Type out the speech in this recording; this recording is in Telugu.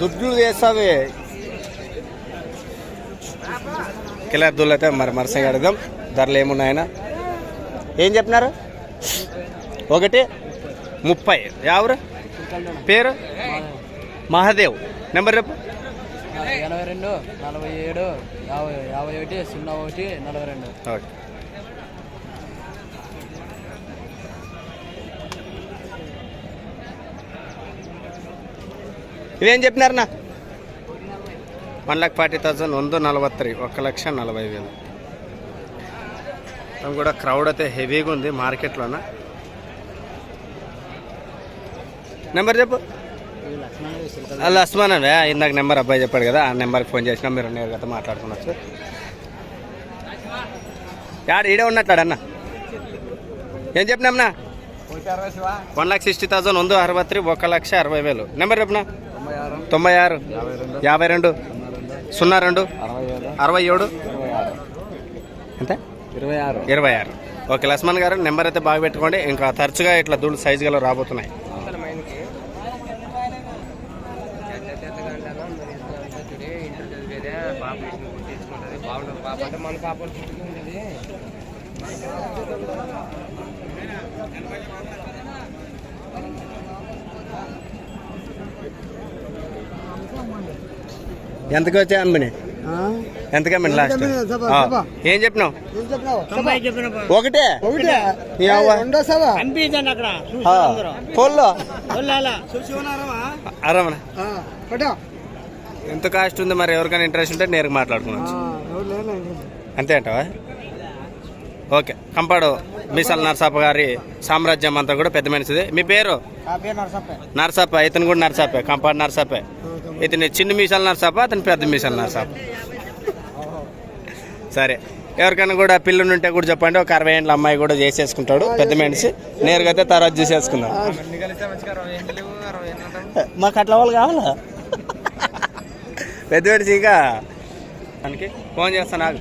దుడ్లు వేసావి కిలా దుడ్లు అయితే మరి మరసగా అడుగుదాం ధరలు ఏమున్నాయన ఏం చెప్పినారు ఒకటి ముప్పై ఎవరు పేరు మహాదేవ్ నెంబర్ చెప్పు ఎనభై రెండు నలభై ఏడు యాభై యాభై ఒకటి సున్నా ఒకటి నలభై రెండు ఓకే ఇవేం చెప్పినారన్నా వన్ లాక్ ఫార్టీ థౌసండ్ ಒಂದು నలభై ఒక లక్ష నలభై వేలు మొత్తం కూడా క్రౌడ్ అయితే హెవీగా ఉంది మార్కెట్లోన నెంబర్ చెప్పు లక్ష్మణ్ అవే ఇందాక నెంబర్ అబ్బాయి చెప్పాడు కదా ఆ నెంబర్కి ఫోన్ చేసినా మీరు నేరుగా మాట్లాడుకోవచ్చు యాడ ఈడే ఉన్నట్లాడు అన్న ఏం చెప్పినామన్నా వన్ లాక్ సిక్స్టీ థౌసండ్ ಒಂದು అరవత్రి ఒక లక్ష అరవై వేలు నెంబర్ చెప్పినా తొంభై ఆరు యాభై రెండు సున్నా రెండు అరవై ఏడు. ఎంత? ఇరవై ఆరు. ఇరవై ఆరు. ఓకే లక్ష్మణ్ గారు నెంబర్ అయితే బాగా పెట్టుకోండి. ఇంకా తరచుగా ఇట్లా దూడు సైజు గల రాబోతున్నాయి. మన ఎంతకు వచ్చాయి అమ్మిని ఎంతకి అమ్మిని లాస్ట్ ఏం చెప్పినావు? ఒకటే? ఎంత కాస్ట్ ఉంది మరి? ఎవరికైనా ఇంట్రెస్ట్ ఉంటే నేరుగా మాట్లాడుకోవచ్చు అంతే అంటావా? ఓకే. కంపాడు మీసాల నరసాప గారి సామ్రాజ్యం అంతా కూడా పెద్ద మనిషిది. మీ పేరు? నరసాప. ఇతను కూడా నరసాపే. కంపాడు నరసాపే. ఇతని చిన్న మీసాల నరసాప అతని పెద్ద మీసాల నరసాప. సరే. ఎవరికైనా కూడా పిల్లలు ఉంటే కూడా చెప్పండి. ఒక అరవై ఏళ్ళ అమ్మాయి కూడా చేసేసుకుంటాడు. పెద్ద మనిషి. నేరుగా అయితే తర్వాత చేసేసుకుందాం. మాకు అట్లా వాళ్ళు కావాలా? పెద్ద మనిషి ఇంకా. దానికి ఫోన్ చేస్తాను నాకు